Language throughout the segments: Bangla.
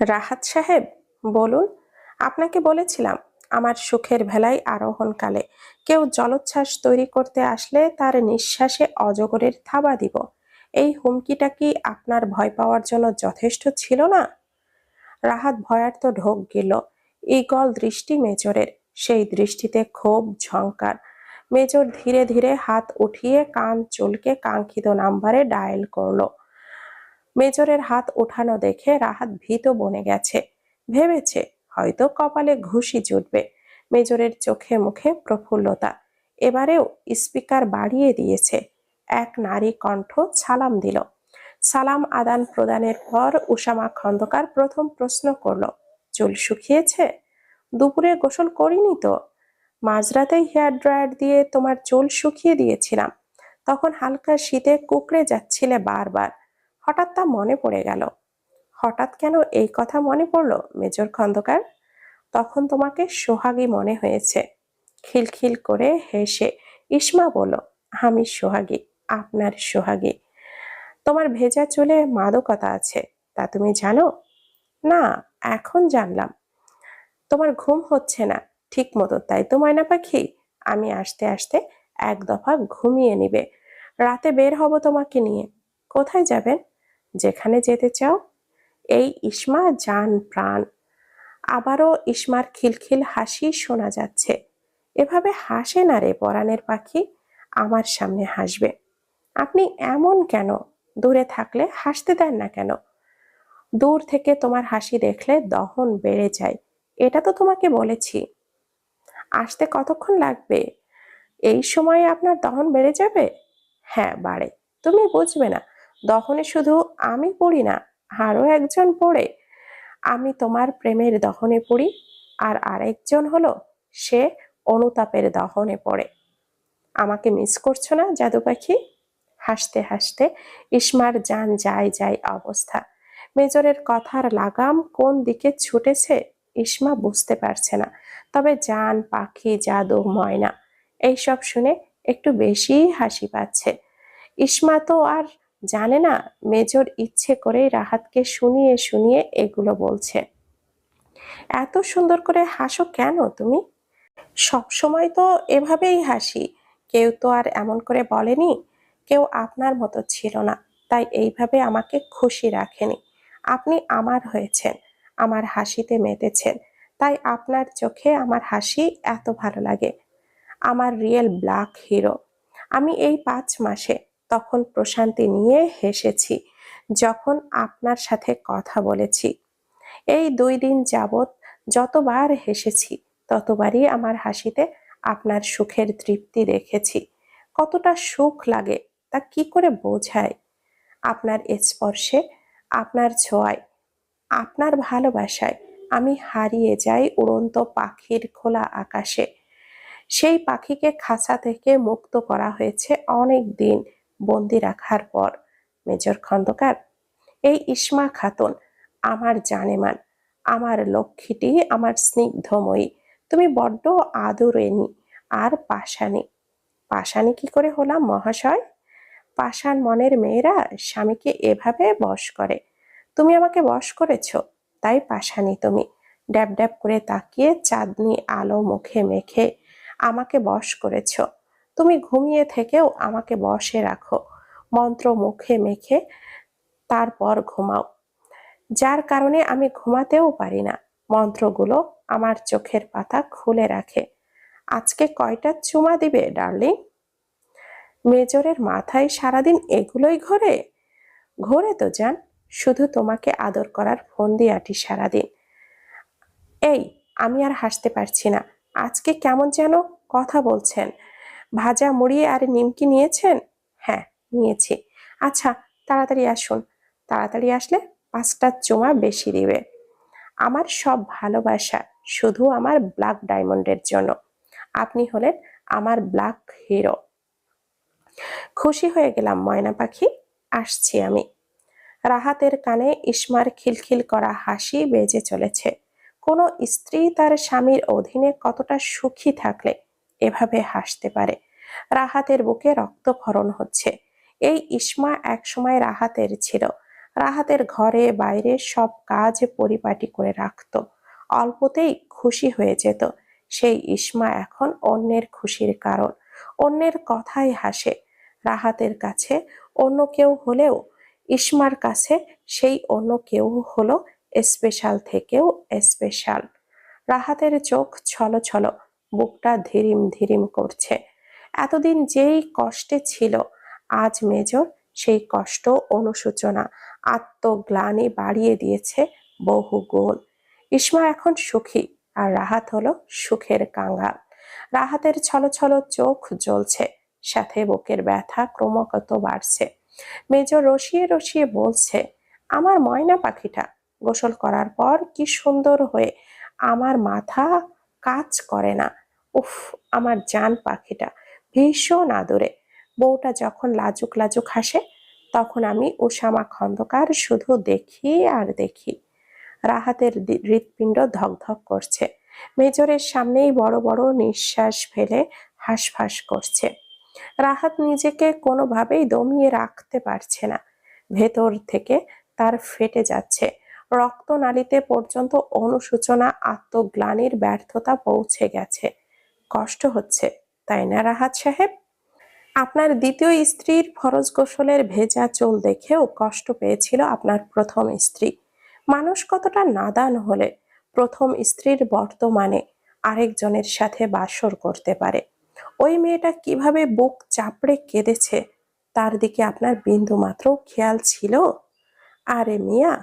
রাহাত সাহেব, বলুন, আপনাকে বলেছিলাম, আমার সুখের ভেলায় আরোহণকালে কেউ জলোচ্ছ্বাস তৈরি করতে আসলে তার নিঃশ্বাসে অজগরের থাবা দিব। এই হুমকিটা কি আপনার ভয় পাওয়ার জন্য যথেষ্ট ছিল না? রাহাত ভয়ার্ত ঢোক গেল। ইগল দৃষ্টি মেজরের, সেই দৃষ্টিতে ক্ষোভ ঝঙ্কার। মেজর ধীরে ধীরে হাত উঠিয়ে কান চুলকে কাঙ্ক্ষিত নাম্বারে ডায়াল করল। মেজরের হাত ওঠানো দেখে রাহাত ভীত বনে গেছে। ভেবেছে হয়তো কপালে ঘুষি জুটবে। মেজরের চোখে মুখে প্রফুল্লতা। এবারেও স্পিকার বাড়িয়ে দিয়েছে। এক নারী কণ্ঠ সালাম দিল। সালাম আদান প্রদানের পর উষামা খন্দকার প্রথম প্রশ্ন করল, চুল শুকিয়েছে? দুপুরে গোসল করিনি তো? মাঝরাতেই হেয়ার ড্রায়ার দিয়ে তোমার চুল শুকিয়ে দিয়েছিলাম। তখন হালকা শীতে কুকড়ে যাচ্ছিলে বারবার। হঠাৎ তা মনে পড়ে গেল। হঠাৎ কেন এই কথা মনে পড়ল মেজর খন্দকার? তখন তোমাকে সোহাগী মনে হয়েছে। খিলখিল করে হেসে ইসমা বলল, আমি সোহাগী, আপনার সোহাগী। তোমার ভেজা চুলে মাদকতা আছে, তা তুমি জানো? না, এখন জানলাম। তোমার ঘুম হচ্ছে না, ঠিক মতো, তাই তো ময়না পাখি? আমি আসতে আসতে এক দফা ঘুমিয়ে নিবে। রাতে বের হব তোমাকে নিয়ে। কোথায় যাবেন? যেখানে যেতে চাও, এই ইসমা জান প্রাণ। আবারও ইসমার খিলখিল হাসি শোনা যাচ্ছে। এভাবে হাসে না রে পরাণের পাখি, আমার সামনে হাসবে। আপনি এমন কেন? দূরে থাকলে হাসতে দেন না কেন? দূর থেকে তোমার হাসি দেখলে দহন বেড়ে যায়, এটা তো তোমাকে বলেছি। আসতে কতক্ষণ লাগবে? এই সময়ে আপনার দহন বেড়ে যাবে? হ্যাঁ বাড়ে। তুমি বুঝবে না। দহনে শুধু আমি পড়ি না আরও একজন পড়ে। আমি তোমার প্রেমের দহনে পড়ি, আর আরেকজন হলো সে অনুতাপের দহনে পড়ে। আমাকে মিস করছ না, জাদু পাখি? হাসতে হাসতে ইসমার যান যায় যায় অবস্থা। মেজরের কথার লাগাম কোন দিকে ছুটেছে ইসমা বুঝতে পারছে না। তবে জান, পাখি, জাদু, ময়না, এইসব শুনে একটু বেশি হাসি পাচ্ছে। ইসমা তো আর জানে না, মেজর ইচ্ছে করেই রাহাতকে শুনিয়ে শুনিয়ে এগুলো বলছে। এত সুন্দর করে হাসো কেন তুমি? সব সময় তো এভাবেই হাসি। কেউ তো আর এমন করে বলেনি, কেউ আপনার মতো ছিল না, তাই এইভাবে আমাকে খুশি রাখেনি। আপনি আমার হয়েছেন, আমার হাসিতে মেতেছেন, তাই আপনার চোখে আমার হাসি এত ভালো লাগে। আমার রিয়েল ব্ল্যাক হিরো। আমি এই পাঁচ মাসে তখন প্রশান্তি নিয়ে হেসেছি, যখন আপনার সাথে কথা বলেছি। এই দুই দিন যাবৎ যতবার হেসেছি, ততবারই আমার হাসিতে আপনার সুখের তৃপ্তি দেখেছি। কতটা সুখ লাগে, তা কি করে বোঝায়? আপনার স্পর্শে, আপনার ছোঁয়ায়, আপনার ভালোবাসায় আমি হারিয়ে যাই উড়ন্ত পাখির খোলা আকাশে। সেই পাখিকে খাঁচা থেকে মুক্ত করা হয়েছে অনেক দিন বন্দি রাখার পর, মেজর খন্দকার, এই ইসমা খাতুন, আমার জানেমান, আমার লক্ষ্মীটি আমার স্নিগ্ধময়ী, তুমি বড্ড আদরেনি, আর পাশানি পাশানি কি করে হলাম মহাশয়? পাষাণ মনের মেয়েরা স্বামীকে এভাবে বশ করে। তুমি আমাকে বশ করেছ, তাই পাশানি তুমি। ড্যাব ড্যাব করে তাকিয়ে চাঁদনি আলো মুখে মেখে আমাকে বশ করেছ। তুমি ঘুমিয়ে থেকেও আমাকে বসে রাখো। মন্ত্র মুখে মেখে তারপর ঘুমাও। যার কারণে আমি ঘুমাতেও পারি না। মন্ত্রগুলো আমার চোখের পাতা খুলে রাখে। আজকে কয়টা চুমা দিবে, ডার্লিং? মেজরের মাথায় সারাদিন এগুলোই ঘোরে? ঘোরে তো যান শুধু তোমাকে আদর করার ফোন দিয়ে আটি সারাদিন। এই, আমি আর হাসতে পারছি না। আজকে কেমন যেন কথা বলছেন। ভাজা মুড়ি আর নিমকি নিয়েছেন? হ্যাঁ নিয়েছি। আচ্ছা তাড়াতাড়ি আসুন। তাড়াতাড়ি আসলে পাঁচটা চোমা বেশি দিবে। আমার সব ভালোবাসা শুধু আমার ব্ল্যাক ডায়মন্ডের জন্য। আপনি হলেন আমার ব্ল্যাক হিরো। খুশি হয়ে গেলাম, ময়না পাখি। আসছি আমি। রাহাতের কানে ইসমার খিলখিল করা হাসি বেজে চলেছে। কোনো স্ত্রী তার স্বামীর অধীনে কতটা সুখী থাকলে এভাবে হাসতে পারে। রাহাতের বুকে রক্তক্ষরণ হচ্ছে। এই ইসমা একসময় রাহাতের ছিল। রাহাতের ঘরে বাইরে সব কাজ পরিপাটি করে রাখত। অল্পতেই খুশি হয়ে যেত। সেই ইসমা এখন অন্যের খুশির কারণ। অন্যের কথাই হাসে। রাহাতের কাছে অন্য কেউ হলেও, ইসমার কাছে সেই অন্য কেউ হলো স্পেশাল থেকেও স্পেশাল। রাহাতের চোখ ছলো ছলো বুকটা ধীরিম ধীরিম করছে। এতদিন যেই কষ্টে ছিল, আজ মেজর সেই কষ্ট অনুশোচনা, আত্মগ্লানি বাড়িয়ে দিয়েছে বহু গুণ। ইসমা এখন সুখী, আর রাহাত হলো সুখের কাঙ্গাল রাহাতের ছলো ছলো চোখ জ্বলছে, সাথে বুকের ব্যথা ক্রমাগত বাড়ছে। মেজর রসিয়ে রসিয়ে বলছে, আমার ময়না পাখিটা, গোসল করার পর কি সুন্দর হয়ে আমার মাথা কাজ করে না। উফ, আমার জান পাখিটা ভীষণ আদরে। বউটা যখন লাজুক লাজুক হাসে, তখন আমি উষামা খন্দকার শুধু দেখি আর দেখি। রাহাতের হৃৎপিণ্ড ধকধক করছে। মেজরের সামনেই বড় বড় নিঃশ্বাস ফেলে হাঁসফাঁস করছে। রাহাত নিজেকে কোনোভাবেই দমিয়ে রাখতে পারছে না। ভেতর থেকে তার ফেটে যাচ্ছে। রক্তনালীতে পর্যন্ত অনুশোচনা, আত্মগ্লানির ব্যর্থতা পৌঁছে গেছে। কষ্ট হচ্ছে, তাই না, রাহাত সাহেব? আপনার দ্বিতীয় স্ত্রীর ফরজ গোসলের ভেজা চুল দেখেও কষ্ট পেয়েছিল আপনার প্রথম স্ত্রী। মানুষ কতটা নাদান হলে প্রথম স্ত্রীর বর্তমানে আরেকজনের সাথে বাসর করতে পারে। ওই মেয়েটা কীভাবে বুক চাপড়ে কেঁদেছে, তার দিকে আপনার বিন্দু মাত্র খেয়াল ছিল? আরে মিয়া,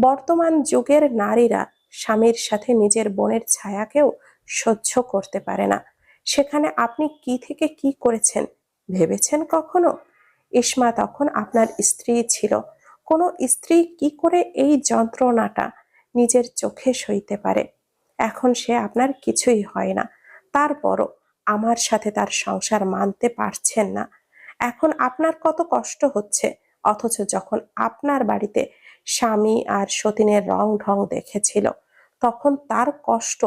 বর্তমান যুগের নারীরা স্বামীর সাথে নিজের বোনের ছায়াকেও সহ্য করতে পারে না। সেখানে আপনি কি থেকে কি করেছেন ভেবেছেন কখনো? ইসমা তখন আপনার স্ত্রী ছিল। কোনো স্ত্রী কি করে এই যন্ত্রণাটা নিজের চোখে সইতে পারে? এখন সে আপনার কিছুই হয় না। তারপরও আমার সাথে তার সংসার মানতে পারছেন না। এখন আপনার কত কষ্ট হচ্ছে, অথচ যখন আপনার বাড়িতে স্বামী আর সতীনের রং ঢং দেখেছিল, তখন তার কষ্ট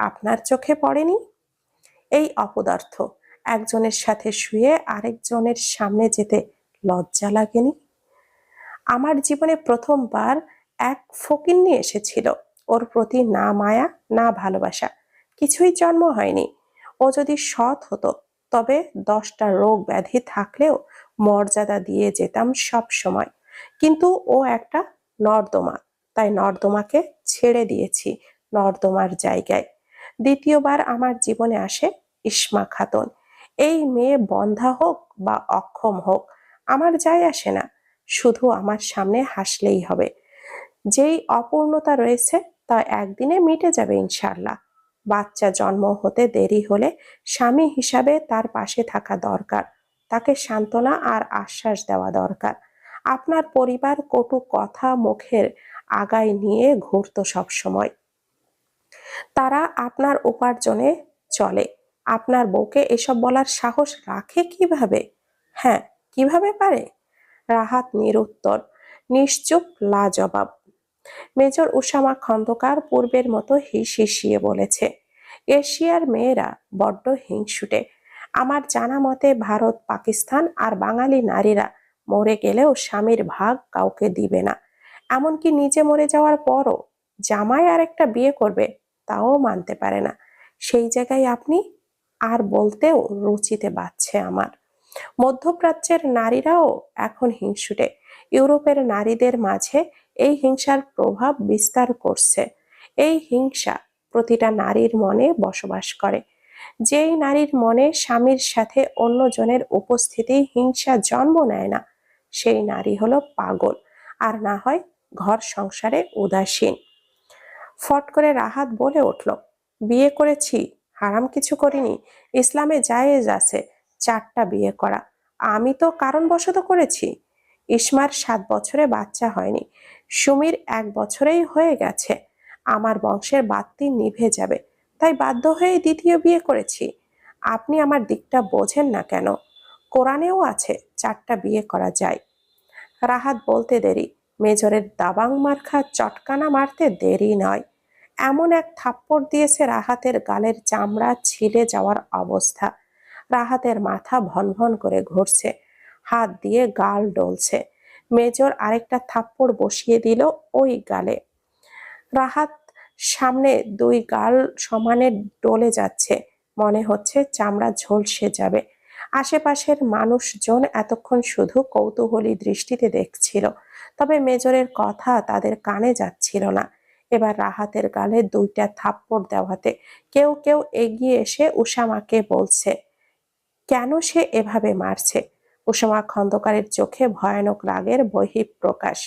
আপনার চোখে পড়েনি? এই অপদার্থ একজনের সাথে শুয়ে আরেকজনের সামনে যেতে লজ্জা লাগেনি? আমার জীবনে প্রথমবার এক ফকিন্নি এসেছিল। ওর প্রতি না মায়া, না ভালোবাসা, কিছুই জন্ম হয়নি। ও যদি সৎ হতো, তবে দশটা রোগ ব্যাধি থাকলেও মর্যাদা দিয়ে যেতাম সব সময়। কিন্তু ও একটা নর্দমা, তাই নর্দমাকে ছেড়ে দিয়েছি নর্দমার জায়গায়। দ্বিতীয়বার আমার জীবনে আসে ইসমা খাতুন এই মেয়ে বন্ধা হোক বা অক্ষম হোক, আমার যায় আসে না। শুধু আমার সামনে হাসলেই হবে। যেই অপূর্ণতা রয়েছে তা একদিনে মিটে যাবে ইনশাল্লাহ বাচ্চা জন্ম হতে দেরি হলে স্বামী হিসাবে তার পাশে থাকা দরকার। তাকে সান্ত্বনা আর আশ্বাস দেওয়া দরকার। আপনার পরিবার কটু কথা মুখের আগায় নিয়ে ঘুরতো সবসময়। তারা আপনার উপার্জনে চলে। আপনার বউকে এসব বলার সাহস রাখে কীভাবে? হ্যাঁ কীভাবে পারে? রাহাত নিরুত্তর, নিশ্চুপ, লাজবাব। মেজর উসামা খন্দকার পূর্বের মতো হিস হিসিয়ে বলেছে, এশিয়ার মেয়েরা বড্ড হিংসুটে। আমার জানা মতে ভারত, পাকিস্তান আর বাঙালি নারীরা মরে গেলেও স্বামীর ভাগ কাউকে দিবে না। এমনকি নিজে মরে যাওয়ার পরও জামাই আর একটা বিয়ে করবে তাও মানতে পারে না। সেই জায়গায় আপনি আর বলতেও রুচিতে বাচ্ছে আমার। মধ্যপ্রাচ্যের নারীরাও এখন হিংসুটে। ইউরোপের নারীদের মাঝে এই হিংসার প্রভাব বিস্তার করছে। এই হিংসা প্রতিটা নারীর মনে বসবাস করে। যেই নারীর মনে স্বামীর সাথে অন্যজনের উপস্থিতি হিংসা জন্ম নেয় না, সেই নারী হলো পাগল। আর না হয় ঘর সংসারে উদাসীন। ফট করে রাহাত বলে উঠল, বিয়ে করেছি, হারাম কিছু করিনি, ইসলামে জায়েজ আছে, চারটা বিয়ে করা। আমি তো কারণবশত করেছি। ইসমার সাত বছরে বাচ্চা হয়নি, সুমির এক বছরেই হয়ে গেছে। আমার বংশের বাত্তি নিভে যাবে, তাই বাধ্য হয়ে দ্বিতীয় বিয়ে করেছি। আপনি আমার দিকটা বোঝেন না কেন? কোরআনেও আছে, চারটা বিয়ে করা যায়। রাহাত বলতে দেরি, মেজরের দাবাং মার্খা চটকানা মারতে দেরি নয়। এমন এক থাপ্পড় দিয়েছে রাহাতের গালের চামড়া ছিঁড়ে যাওয়ার অবস্থা। রাহাতের মাথা ভনভন করে ঘুরছে, হাত দিয়ে গাল ডলছে। মেজর আরেকটা থাপ্পড় বসিয়ে দিল ওই গালে। রাহাত সামনে দুই গাল সমানে ডলে যাচ্ছে, মনে হচ্ছে চামড়া ঝলসে যাবে। আশেপাশের মানুষজন এতক্ষণ শুধু কৌতূহলী দৃষ্টিতে দেখছিল, তবে মেজরের কথা তাদের কানে যাচ্ছিল না। এবার রাহাতের গালে দুইটা থাপ্পড় দেওয়াতে কেউ কেউ এগিয়ে এসে উষামাকে বলছে, কেন সে এভাবে মারছে? উষামা খন্দকারের চোখে ভয়ানক রাগের বহিঃপ্রকাশ।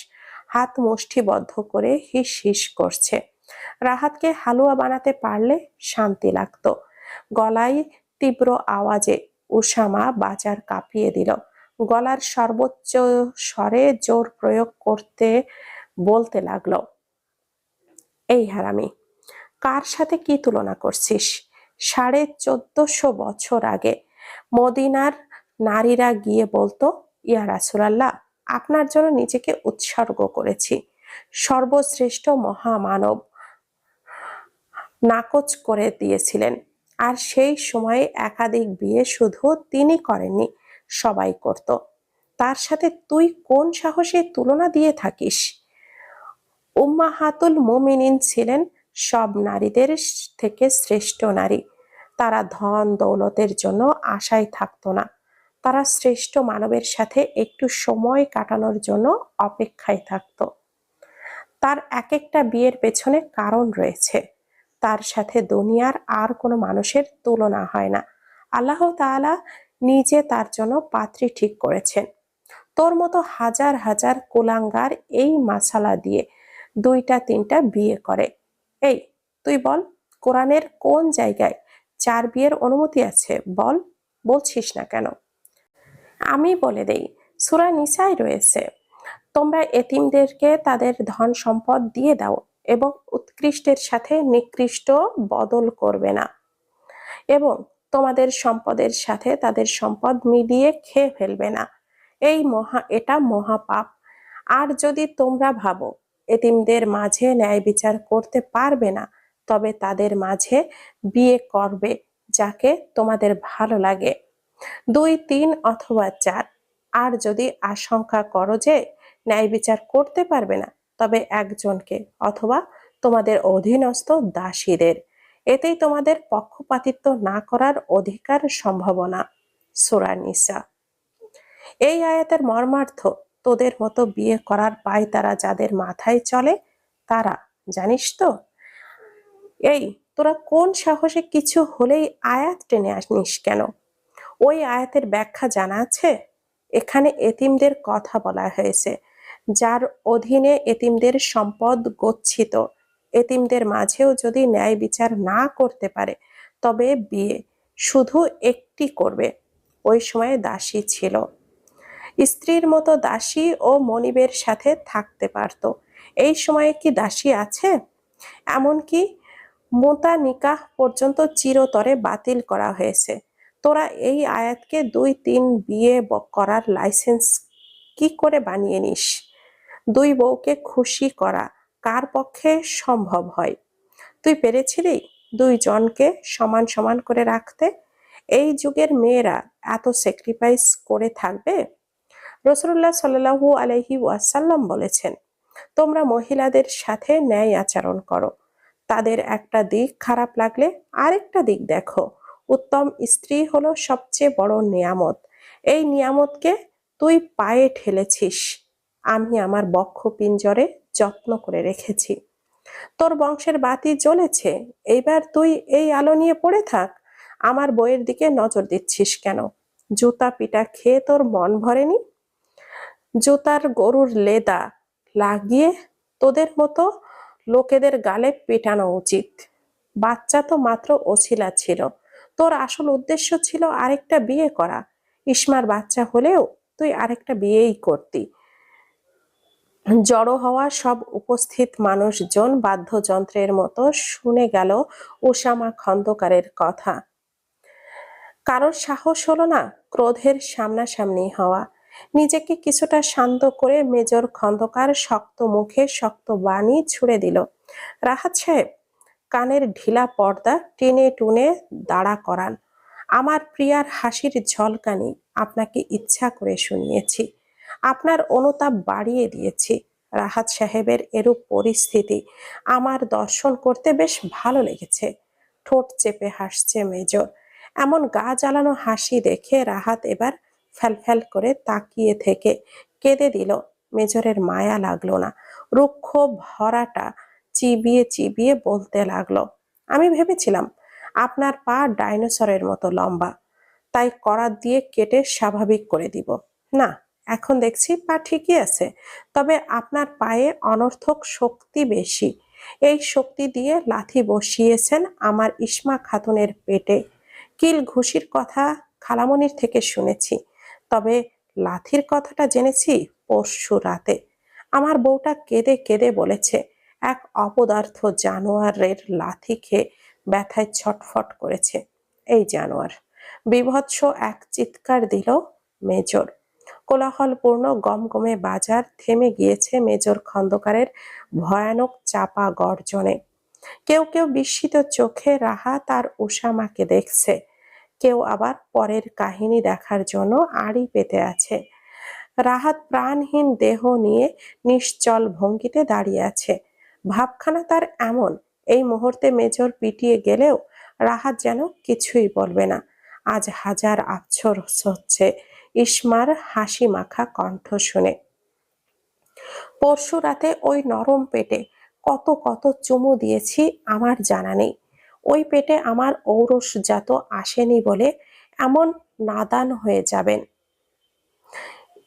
হাত মুষ্টিবদ্ধ করে হিস হিস করছে। রাহাতকে হালুয়া বানাতে পারলে শান্তি লাগতো। গলায় তীব্র আওয়াজে উষামা বাজার কাঁপিয়ে দিল। গলার সর্বোচ্চ স্বরে জোর প্রয়োগ করতে বলতে লাগল এই হারামি, কার সাথে কি তুলনা করছিস? সাড়ে চোদ্দশো বছর আগে মদিনার নারীরা গিয়ে বলতো, ইয়া রাসুলাল্লাহ, আপনার জন্য নিজেকে উৎসর্গ করেছি। সর্বশ্রেষ্ঠ মহামানব নাকচ করে দিয়েছিলেন। আর সেই সময়ে একাধিক বিয়ে শুধু তিনি করেননি, সবাই করত। তার সাথে তুই কোন সাহসে তুলনা দিয়ে থাকিস? উম্মাহাতুল মুমিনিন ছিলেন সব নারীদের থেকে শ্রেষ্ঠ নারী। তারা ধন দৌলতের জন্য আশায় থাকতো না। তারা শ্রেষ্ঠ মানবের সাথে একটু সময় কাটানোর জন্য অপেক্ষায় থাকত। তার এক একটা বিয়ের পেছনে কারণ রয়েছে। তার সাথে দুনিয়ার আর কোনো মানুষের তুলনা হয় না। আল্লাহ তাআলা নিজে তার জন্য পাত্রী ঠিক করেছেন। তোর মতো হাজার হাজার কুলাঙ্গার এই মাসালা দিয়ে দুইটা, তিনটা বিয়ে করে। এই, তুই বল, কোরআনের কোন জায়গায় চার বিয়ের অনুমতি আছে? বল, বলছিস না কেন? আমি বলে দেই, সুরা নিসাই রয়েছে। তোমরা এতিমদেরকে তাদের ধন সম্পদ দিয়ে দাও এবং উৎকৃষ্টের সাথে নিকৃষ্ট বদল করবে না। এবং তোমাদের সম্পদের সাথে তাদের সম্পদ মিলিয়ে খেয়ে ফেলবে না। এই মহা, এটা মহাপাপ। আর যদি তোমরা ভাবো এতিমদের মাঝে ন্যায় বিচার করতে পারবে না, তবে তাদের মাঝে বিয়ে করবে যাকে তোমাদের ভালো লাগে। দুই, তিন অথবা চার। আর যদি আশঙ্কা করো যে ন্যায় বিচার করতে পারবে না, তবে একজনকে অথবা তোমাদের অধীনস্থ দাসীদের। এতেই তোমাদের পক্ষপাতিত্ব না করার অধিকার সম্ভাবনা। সোরানিসা এই আয়াতের মর্মার্থ তোদের মতো বিয়ে করার পায় তারা যাদের মাথায় চলে তারা, জানিস তো? এই, তোরা কোন সাহসে কিছু হলেই আয়াত টেনে আসনিস কেন? ওই আয়াতের ব্যাখ্যা জানা আছে? এখানে এতিমদের কথা বলা হয়েছে, যার অধীনে এতিমদের সম্পদ গচ্ছিত। এতিমদের মাঝেও যদি ন্যায় বিচার না করতে পারে, তবে বিয়ে শুধু একটি করবে। ওই সময়ে দাসী ছিল। স্ত্রীর মতো দাসী ও মনিবের সাথে থাকতে পারত। এই সময়ে কি দাসী আছে? এমনকি মোতা নিকাহ পর্যন্ত চিরতরে বাতিল করা হয়েছে। তোরা এই আয়াতকে দুই তিন বিয়ে করার লাইসেন্স কি করে বানিয়ে নিস? দুই বউকে খুশি করা কার পক্ষে সম্ভব হয়? তুই পেরেছিলি দুইজনকে সমান সমান করে রাখতে? এই যুগের মেয়েরা এত স্যাক্রিফাইস করে থাকবে? রসুল্লাহ সাল্লাহু আলহি ওয়াসাল্লাম বলেছেন, তোমরা মহিলাদের সাথে ন্যায় আচরণ করো। তাদের একটা দিক খারাপ লাগলে আরেকটা দিক দেখো। উত্তম স্ত্রী হলো সবচেয়ে বড় নিয়ামত। এই নিয়ামতকে তুই পায়ে ঠেলেছিস। আমি আমার বক্ষ পিঞ্জরে যত্ন করে রেখেছি। তোর বংশের বাতি জ্বলেছে। এইবার তুই এই আলো নিয়ে পড়ে থাক। আমার বইয়ের দিকে নজর দিচ্ছিস কেন? জুতা পিটা খেয়ে তোর মন ভরেনি? জুতার গরুর লেদা লাগিয়ে তোদের মতো লোকেদের গালে পেটানো উচিত। বাচ্চা তো মাত্র অছিলা ছিল। তোর আসল উদ্দেশ্য ছিল আরেকটা বিয়ে করা। ইসমার বাচ্চা হলেও তুই আরেকটা বিয়েই করতি। জড়ো হওয়া সব উপস্থিত মানুষজন বাদ্যযন্ত্রের মতো শুনে গেল ওসামা খন্দকারের কথা। কারোর সাহস হলো না ক্রোধের সামনাসামনি হওয়া। নিজেকে কিছুটা শান্ত করে মেজর খন্দকার শক্ত মুখে শক্ত বাণী ছুড়ে দিল। রাহাত সাহেব, কানের ঢিলা পর্দা টেনে টুনে দাঁড়া করান। আমার প্রিয়ার হাসির ঝলকানি আপনাকে ইচ্ছা করে শুনিয়েছি। আপনার অনুতাপ বাড়িয়ে দিয়েছি। রাহাত সাহেবের এরূপ পরিস্থিতি আমার দর্শন করতে বেশ ভালো লেগেছে। ঠোঁট চেপে হাসছে মেজর। এমন গা জ্বালানো হাসি দেখে রাহাত এবার ফ্যালফ্যাল করে তাকিয়ে থেকে কেঁদে দিল। মেজরের মায়া লাগল না। রুক্ষ ভরাটা চিবিয়ে চিবিয়ে বলতে লাগল, আমি ভেবেছিলাম আপনার পা ডাইনোসরের মতো লম্বা, তাই করাত দিয়ে কেটে স্বাভাবিক করে দিব। না, এখন দেখছি পা ঠিকই আছে, তবে আপনার পায়ে অনর্থক শক্তি বেশি। এই শক্তি দিয়ে লাথি বসিয়েছেন আমার ইসমা খাতুনের পেটে। কিল ঘুষির কথা খালামনির থেকে শুনেছি। তবে লাথির কথাটা জেনেছি পরশু রাতে। আমার বউটা কেঁদে কেঁদে বলেছে, এক অপদার্থ জানোয়ারের লাথি খেয়ে ব্যথায় ছটফট করেছে। এই জানোয়ার, বিভৎস এক চিৎকার দিল মেজর। কোলাহলপূর্ণ গমগমে বাজার থেমে গিয়েছে মেজর খন্দকারের ভয়ানক চাপা গর্জনে। কেউ কেউ বিস্মিত চোখে রাহা তার উষামাকে দেখছে। কেউ আবার পরের কাহিনী দেখার জন্য আড়ি পেতে আছে। রাহাত প্রাণহীন দেহ নিয়ে নিশ্চল ভঙ্গিতে দাঁড়িয়ে আছে। ভাবখানা তার এমন, এই মুহূর্তে মেজর পিটিয়ে গেলেও রাহাত যেন কিছুই বলবে না। আজ হাজার আফসোস হচ্ছে ইসমার হাসি মাখা কণ্ঠ শুনে। পরশু রাতে ওই নরম পেটে কত কত চুমু দিয়েছি আমার জানা নেই। ওই পেটে আমার ঔরসজাত আসেনি বলে এমন নাদান হয়ে যাবেন।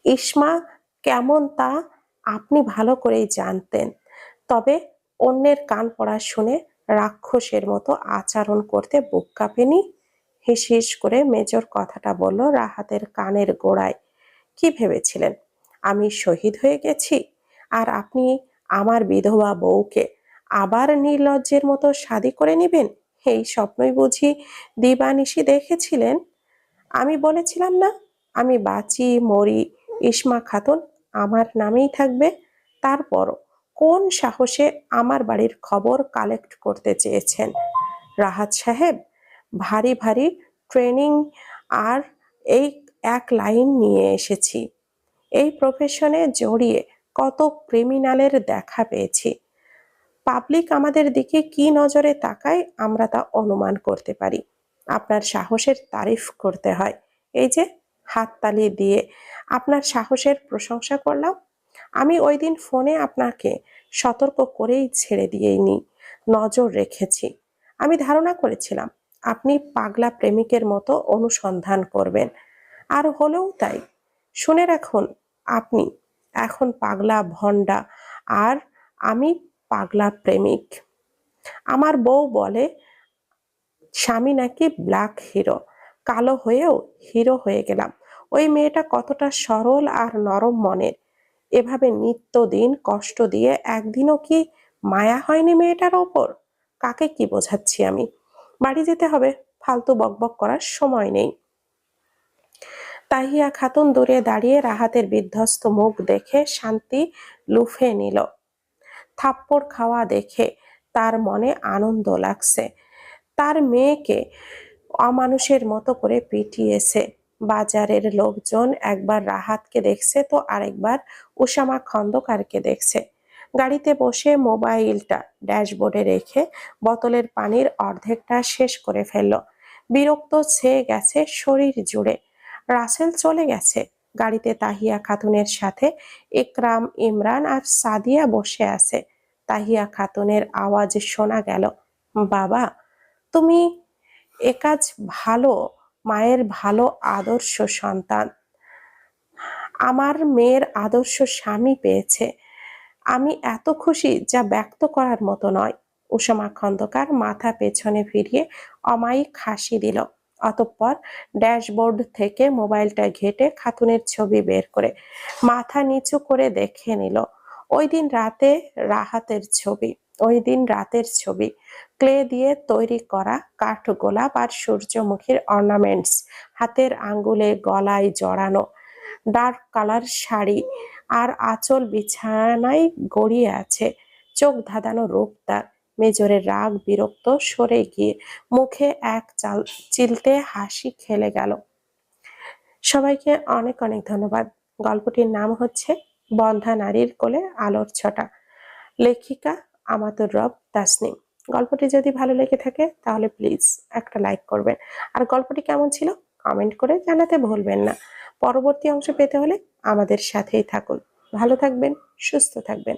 ইসমা, কেমন তা আপনি ভালো করেই জানতেন। তবে অন্যের কান পড়া শুনে রাক্ষসের মতো আচরণ করতে বুক কাঁপেনি। হিস করে মেজর কথাটা বলল রাহাতের কানের গোড়ায়। কি ভেবেছিলেন? আমি শহীদ হয়ে গেছি? আর আপনি আমার বিধবা বউকে আবার নির্লজ্জের মতো শাদি করে নেবেন? এই স্বপ্নই বুঝি দিবানিশি দেখেছিলেন। আমি বলেছিলাম না, আমি বাঁচি, মরি, ইসমা খাতুন আমার নামেই থাকবে। তারপরও কোন সাহসে আমার বাড়ির খবর কালেক্ট করতে চেয়েছেন? রাহাত সাহেব, ভারী ভারী ট্রেনিং আর এই এক লাইন নিয়ে এসেছি। এই প্রফেশনে জড়িয়ে কত ক্রিমিনালের দেখা পেয়েছি। পাবলিক আমাদের দিকে কি নজরে তাকায়, আমরা তা অনুমান করতে পারি। আপনার সাহসের তারিফ করতে হয়। এই যে, হাততালি দিয়ে আপনার সাহসের প্রশংসা করলাম। আমি ওই দিন ফোনে আপনাকে সতর্ক করেই ছেড়ে দিয়েইনি নজর রেখেছি। আমি ধারণা করেছিলাম, আপনি পাগলা প্রেমিকের মতো অনুসন্ধান করবেন। আর হলেও তাই, শুনে রাখুন, আপনি এখন পাগলা ভণ্ডা। আর আমি পাগলা প্রেমিক। আমার বউ বলে, স্বামী নাকি ব্ল্যাক হিরো কালো হয়েও হিরো হয়ে গেলাম। ওই মেয়েটা কতটা সরল আর নরম মনের। এভাবে নিত্যদিন কষ্ট দিয়ে একদিনও কি মায়া হয়নি মেয়েটার ওপর? কাকে কি বোঝাচ্ছি আমি? বাড়ি যেতে হবে, ফালতু বকবক করার সময় নেই। তাহিয়া খাতুন দূরে দাঁড়িয়ে রাহাতের বিধ্বস্ত মুখ দেখে শান্তি লুফে নিল। থাপ্পড় খাওয়া দেখে তার মনে আনন্দ লাগছে। তার মেয়েকে অমানুষের মতো করে পিটিয়েছে। বাজারের লোকজন একবার রাহাতকে দেখছে তো আরেকবার উসামা খন্দকারকে দেখছে। গাড়িতে বসে মোবাইলটা ড্যাশবোর্ডে রেখে বোতলের পানির অর্ধেকটা শেষ করে ফেলল। বিরক্ত ছেয়ে গেছে শরীর জুড়ে। রাসেল চলে গেছে। গাড়িতে তাহিয়া খাতুনের সাথে একরাম ইমরান আর সাদিয়া বসে আছে। তাহিয়া খাতুনের আওয়াজ শোনা গেল, বাবা, তুমি এ কাজ ভালো, মায়ের ভালো আদর্শ সন্তান। আমার মেয়ের আদর্শ স্বামী পেয়েছে। আমি এত খুশি যা ব্যক্ত করার মতো নয়। উষমা খন্দকার মাথা পেছনে ফিরিয়ে অমায়িক হাসি দিল। অতঃপর ড্যাশবোর্ড থেকে মোবাইলটা ঘেটে খাতুনের ছবি বের করে মাথা নিচু করে দেখে নিল। ওই দিন রাতে রাহাতের ছবি, ওই দিন রাতের ছবি। ক্লে দিয়ে তৈরি করা কাঠ গোলাপ আর সূর্যমুখীর অর্নামেন্টস, হাতের আঙ্গুলে গলায় জড়ানো, ডার্ক কালার শাড়ি আর আঁচল বিছানায় গড়িয়ে আছে। চোখ ধাঁধানো রূপ তার মেজরের রাগ বিরক্ত সরে গিয়ে মুখে এক চাল চিলতে হাসি খেলে গেল। সবাইকে অনেক অনেক ধন্যবাদ। গল্পটির নাম হচ্ছে বন্ধা নারীর কোলে আলোর ছটা। লেখিকা আমাতুর রব তাসনিম। গল্পটি যদি ভালো লেগে থাকে তাহলে প্লিজ একটা লাইক করবেন। আর গল্পটি কেমন ছিল কমেন্ট করে জানাতে ভুলবেন না। পরবর্তী অংশ পেতে হলে আমাদের সাথেই থাকুন। ভালো থাকবেন, সুস্থ থাকবেন।